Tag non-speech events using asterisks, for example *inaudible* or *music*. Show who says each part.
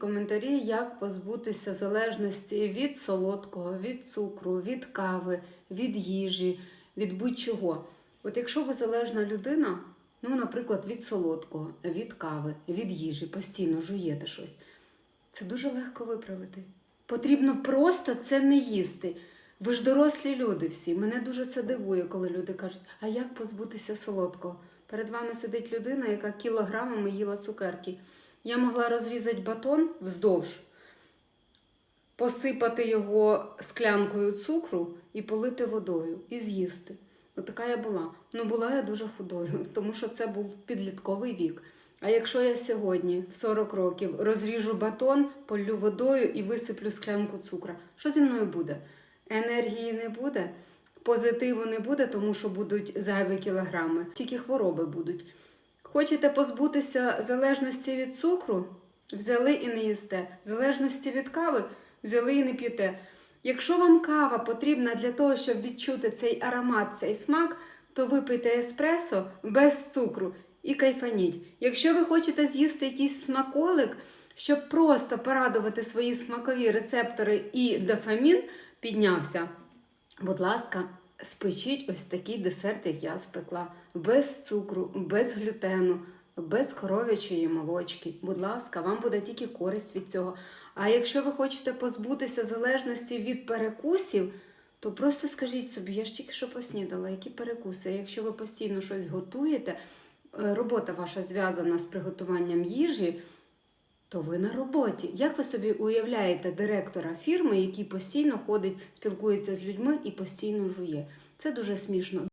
Speaker 1: Коментарі, як позбутися залежності від солодкого, від цукру, від кави, від їжі, від будь-чого. От якщо ви залежна людина, ну, наприклад, від солодкого, від кави, від їжі, постійно жуєте щось, це дуже легко виправити. Потрібно просто це не їсти. Ви ж дорослі люди всі. Мене дуже це дивує, коли люди кажуть, а як позбутися солодкого? Перед вами сидить людина, яка кілограмами їла цукерки. Я могла розрізати батон вздовж, посипати його склянкою цукру і полити водою, і з'їсти. От така я була. Ну, була я дуже худою, *laughs* тому що це був підлітковий вік. А якщо я сьогодні в 40 років розріжу батон, полю водою і висиплю склянку цукра, що зі мною буде? Енергії не буде, позитиву не буде, тому що будуть зайві кілограми, тільки хвороби будуть. Хочете позбутися залежності від цукру? Взяли і не їсте. Залежності від кави взяли і не п'єте. Якщо вам кава потрібна для того, щоб відчути цей аромат, цей смак, то випийте еспресо без цукру і кайфаніть. Якщо ви хочете з'їсти якийсь смаколик, щоб просто порадувати свої смакові рецептори і дофамін піднявся, будь ласка, спечіть ось такий десерт, як я спекла, без цукру, без глютену, без коров'ячої молочки. Будь ласка, вам буде тільки користь від цього. А якщо ви хочете позбутися залежності від перекусів, то просто скажіть собі, я ж тільки що поснідала, які перекуси. Якщо ви постійно щось готуєте, е, робота ваша зв'язана з приготуванням їжі, то ви на роботі. Як ви собі уявляєте директора фірми, який постійно ходить, спілкується з людьми і постійно жує? Це дуже смішно.